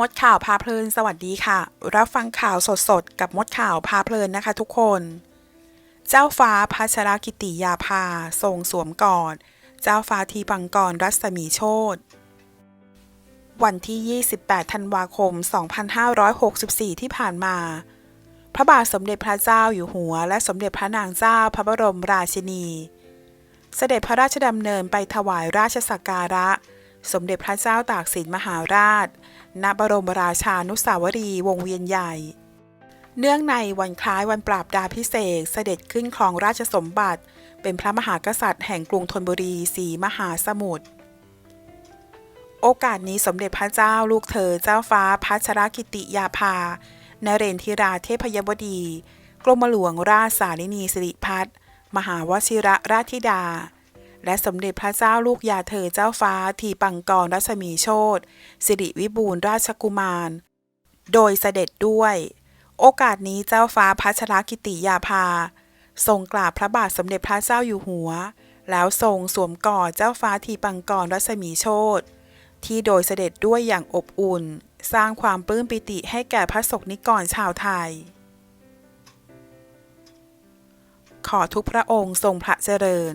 มดข่าวพาเพลินสวัสดีค่ะ รับฟังข่าวสดๆ กับมดข่าวพาเพลินนะคะทุกคน เจ้าฟ้าพัชรกิติยาภาทรงสวมกอด เจ้าฟ้าทีปังกรรัศมีโชตวันที่ 28 ธันวาคม 2564 ที่ผ่านมา พระบาทสมเด็จพระเจ้าอยู่หัว และสมเด็จพระนางเจ้าพระบรมราชินี เสด็จพระราชดำเนินไปถวายราชสักการะ สมเด็จพระเจ้าตากสินมหาราช ณ บรมราชานุสาวรีย์วงเวียนใหญ่ เนื่องในวันคล้ายวันปราบดาพิเศษเสด็จขึ้นครองราชสมบัติ เป็นพระมหากษัตริย์แห่งกรุงธนบุรีสีมหาสมุทร โอกาสนี้สมเด็จพระเจ้าลูกเธอเจ้าฟ้าพัชรกิติยาภานเรนทิราเทพยวดี กรมหลวงราชสารินีสิริพัฒน์มหาวชิระราชธิดา และสมเด็จพระเจ้าลูกยาเธอเจ้าฟ้าทีปังกรรัศมีโชตสิริวิบูลราชกุมาร โดยเสด็จด้วย โอกาสนี้เจ้าฟ้าพัชรกิติยาภา ทรงกราบพระบาทสมเด็จพระเจ้าอยู่หัว แล้วทรงสวมกอดเจ้าฟ้าทีปังกรรัศมีโชตที่โดยเสด็จด้วยอย่างอบอุ่น สร้างความปลื้มปิติให้แก่พระสกนิกรชาวไทย ขอทุกพระองค์ทรงพระเจริญ